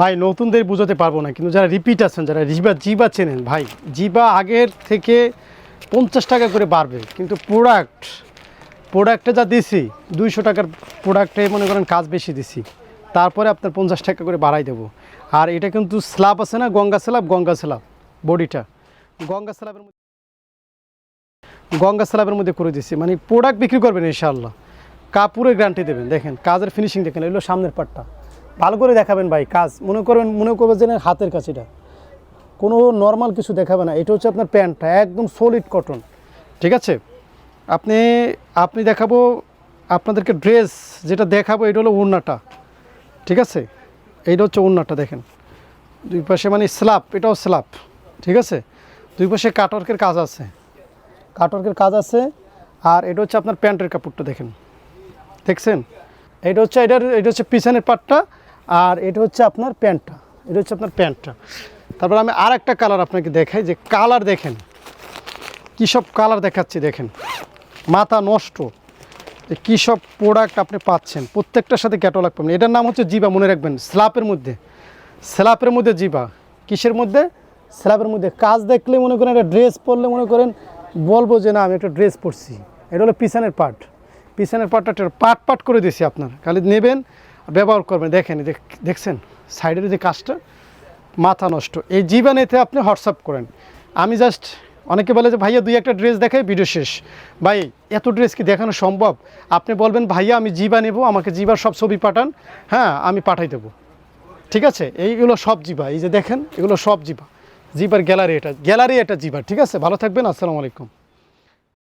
ভাই, নতুনদের বুঝাতে পারব না, কিন্তু যারা রিপিট আছেন, যারা জিবা জিবা চেনেন, ভাই, জিবা আগের থেকে পঞ্চাশ টাকা করে বাড়বে, কিন্তু প্রোডাক্ট প্রোডাক্টে যা দিছি, দুইশো টাকার প্রোডাক্টে মনে করেন কাজ বেশি দিছি, তারপরে আপনার পঞ্চাশ টাকা করে বাড়াই দেবো। আর এটা কিন্তু স্ল্যাব আছে না, গঙ্গা স্ল্যাব গঙ্গা স্ল্যাব বডিটা। গঙ্গা স্ল্যাবের মধ্যে গঙ্গা স্ল্যাবের মধ্যে করে দিছি মানে প্রোডাক্ট বিক্রি করবেন ইনশাআল্লাহ। কাপড়ের গ্যারান্টি দেবেন, দেখেন, কাজের ফিনিশিং দেখেন, এগুলো সামনের পাটটা ভালো করে দেখাবেন ভাই, কাজ। মনে করবেন মনে করবেন যে হাতের কাছে এটা। কোনো নর্মাল কিছু দেখাবে না। এটা হচ্ছে আপনার প্যান্টটা, একদম সলিড কটন ঠিক আছে? আপনি আপনি দেখাবো আপনাদেরকে ড্রেস যেটা দেখাবো, এটা হলো ওড়নাটা। ঠিক আছে? এইটা হচ্ছে ওড়নাটা, দেখেন। দুই পাশে মানে স্ল্যাব এটাও স্ল্যাব ঠিক আছে? দুই পাশে কাটওয়ার্কের কাজ আছে। কাটওয়ার্কের কাজ আছে। আর এটা হচ্ছে আপনার প্যান্টের কাপড়টা, দেখেন। দেখছেন? এটা হচ্ছে, এটার, এটা হচ্ছে পিছনের পাটটা আর এটা হচ্ছে আপনার প্যান্টটা, এটা হচ্ছে আপনার প্যান্টটা। তারপর আমি আর একটা কালার আপনাকে দেখাই, যে কালার দেখেন, কী সব কালার দেখাচ্ছি দেখেন। মাথা নষ্ট, যে কী সব প্রোডাক্ট আপনি পাচ্ছেন, প্রত্যেকটার সাথে ক্যাটালগ পাবেন এটার নাম হচ্ছে জিবা, মনে রাখবেন স্ল্যাপের মধ্যে। স্ল্যাপের মধ্যে জিবা, কিসের মধ্যে? স্ল্যাপের মধ্যে। কাজ দেখলে মনে করেন, একটা ড্রেস পরলে মনে করেন, বলব যে না, আমি একটা ড্রেস পরছি। এটা হলো পিছনের পার্ট পিছনের পার্টটা পাট পাট করে দিয়েছি আপনার। খালি নেবেন ব্যবহার করবেন। দেখেন দেখ- দেখছেন সাইডের যে কাজটা, মাথা নষ্ট। এই জীবানেতে আপনি হোয়াটসঅ্যাপ করেন। আমি জাস্ট অনেকে বলে যে, ভাইয়া, দুই একটা ড্রেস দেখাই ভিডিও শেষ। ভাই, এত ড্রেস কি দেখানো সম্ভব? আপনি বলবেন, ভাইয়া, আমি জিবা নেব, আমাকে জিবার সব ছবি পাঠান হ্যাঁ আমি পাঠাই দেবো। ঠিক আছে? এইগুলো সব জিবা। এই যে দেখেন, এগুলো সব জিবা। জিবার গ্যালারি এটা গ্যালারি এটা জিবা। ঠিক আছে? ভালো থাকবেন, আসসালামু আলাইকুম।